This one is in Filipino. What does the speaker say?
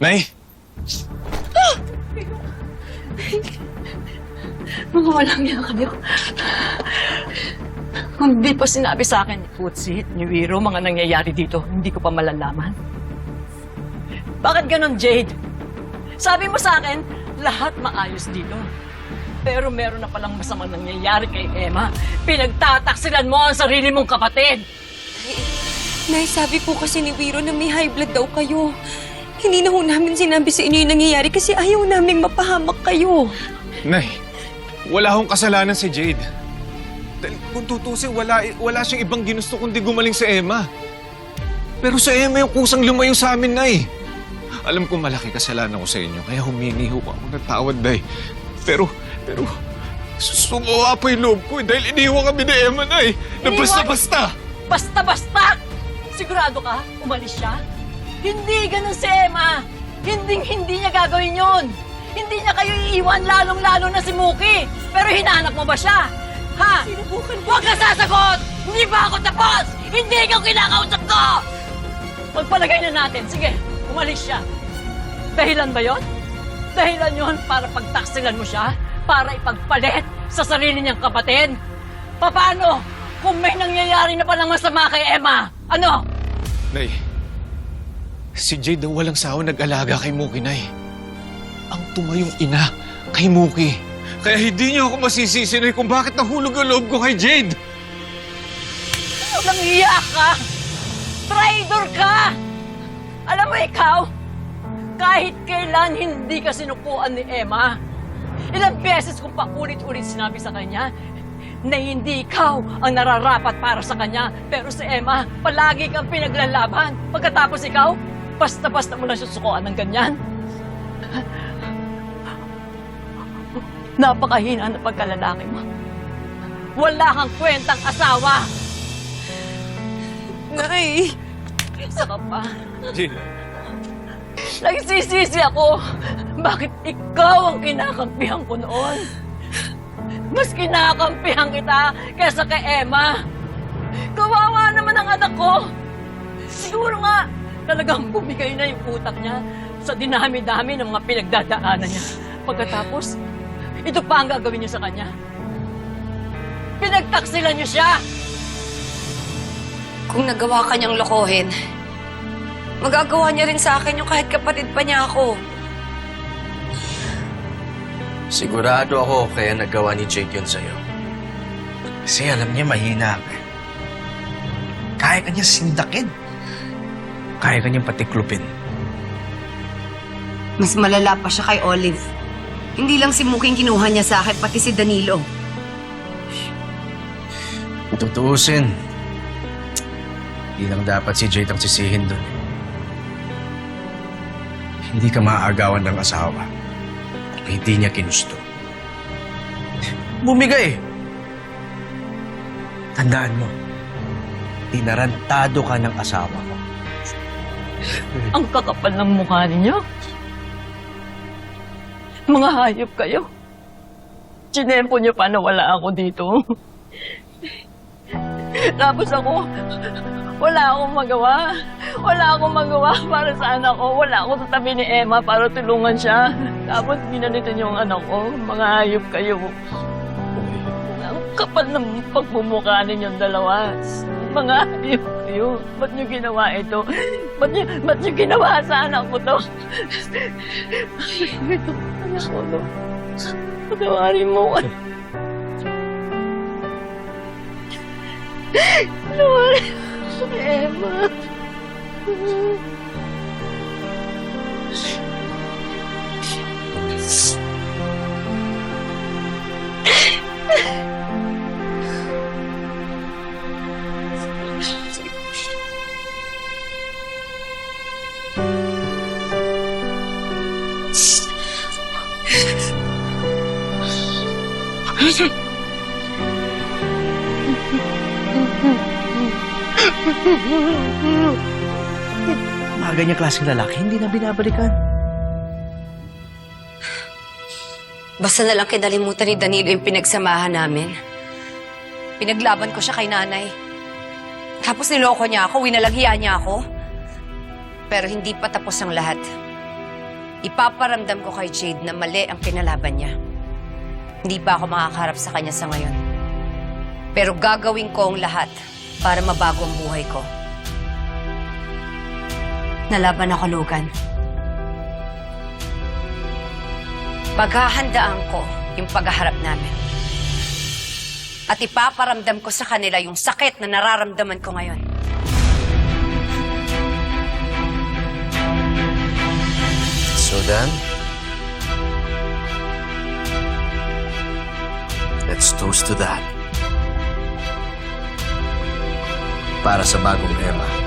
Nay! Mga walang yan kayo. Kung di pa sinabi sa akin ni Putsi, ni Wiro, mga nangyayari dito, hindi ko pa malalaman. Bakit ganon, Jade? Sabi mo sa akin, lahat maayos dito. Pero meron na palang masamang nangyayari kay Emma. Pinagtataksilan mo ang sarili mong kapatid. Nay, sabi po kasi ni Wiro na may high blood daw kayo. Hindi na ho namin sinabi sa inyo yung nangyayari kasi ayaw naming mapahamak kayo. Nay, wala akong kasalanan si Jade. Dahil kung tutusin, wala, wala siyang ibang ginusto kundi gumaling sa Emma. Pero sa Emma yung kusang lumayo sa amin, Nay. Alam ko malaki kasalanan ko sa inyo, kaya humingi ho ako ng tawad, Nay. Pero, pero, sumuha pa yung loob ko eh, dahil iniwan kami ni Emma, Nay. Na Iniwan? basta-basta. Basta-basta! Sigurado ka? Umalis siya? Hindi ganun si Emma! Hindi, hindi niya gagawin yun! Hindi niya kayo iiwan, lalong-lalo na si Muki! Pero hinanap mo ba siya? Ha? Sinubukan Huwag ka sasagot! Hindi ba ako tapos? Hindi ikaw kinakausap ko! Pagpalagay na natin. Sige, umalis siya. Dahilan ba yon? Dahilan yon para pagtaksilan mo siya? Para ipagpalit sa sarili niyang kapatid? Paano kung may nangyayari na palang masama kay Emma? Ano? Nay, si Jade ang walang sawa nag-alaga kay Muki, Nay. Ang tumayong ina kay Muki. Kaya hindi niyo ako masisisi, Nay, kung bakit nahulog ang loob ko kay Jade. Walang iya ka! Traitor ka! Alam mo ikaw, kahit kailan hindi ka sinukuan ni Emma, ilang beses kong paulit-ulit sinabi sa kanya na hindi ikaw ang nararapat para sa kanya. Pero si Emma, palagi kang pinaglalaban. Pagkatapos ikaw, basta-basta mo lang susukuan ng ganyan. Napakahina na pagkalalaki mo. Wala kang kwentang asawa. Nay! Isa ka pa. Jade, Nagsisisi ako. Bakit ikaw ang kinakampihan ko noon? Mas kinakampihan kita kaysa kay Emma. Kawawa naman ang anak ko. Siguro nga, talagang bumigay na yung utak niya sa dinami-dami ng mga pinagdadaanan niya. Pagkatapos, ito pa ang gagawin niyo sa kanya. Pinagtaksilan niyo siya! Kung nagawa ka niyang lokohin, magagawa niya rin sa akin yung kahit kapatid pa niya ako. Sigurado ako kaya nagawa ni Jake yun sa'yo. Kasi alam niya mahina ka. Kaya ka niya sindakin. Kaya ka niyang patiklupin. Mas malala pa siya kay Olive. Hindi lang si Muking kinuha niya sa akin, pati si Danilo. Tutuusin, hindi lang dapat si Jade ang sisihin doon. Hindi ka maaagawan ng asawa hindi niya kinusto. Bumigay! Tandaan mo, tinarantado ka ng asawa ko. Ang kakapal ng mukha ninyo. Mga hayop kayo. Chinempo niyo pa na wala ako dito. Tapos ako, wala akong magawa. Wala akong magawa para sa anak ko. Wala ako sa tabi ni Emma para tulungan siya. Tapos ginanito niyo ang anak ko. Mga hayop kayo. Ang kapal ng pagmumukha ninyong dalawa. Mga hayop kayo. Ba't niyo ginawa ito? Ba't niyo, ba't niyo ginawa sa anak ko to? ito, anak ko to. Patawarin mo. Patawarin mo, Emma. Mga ganyang klaseng lalaki, hindi na binabalikan. Basta na lang kinalimutan ni Danilo yung pinagsamahan namin. Pinaglaban ko siya kay nanay. Tapos niloko niya ako, winalagyan niya ako. Pero hindi pa tapos ang lahat. Ipaparamdam ko kay Jade na mali ang kinalaban niya. Hindi pa ako makakaharap sa kanya sa ngayon. Pero gagawin ko ang lahat para mabago ang buhay ko. Nalaban ako, Logan. Paghahandaan ko yung paghaharap namin. At ipaparamdam ko sa kanila yung sakit na nararamdaman ko ngayon. So then, let's toast to that. Para sa bagong Emma.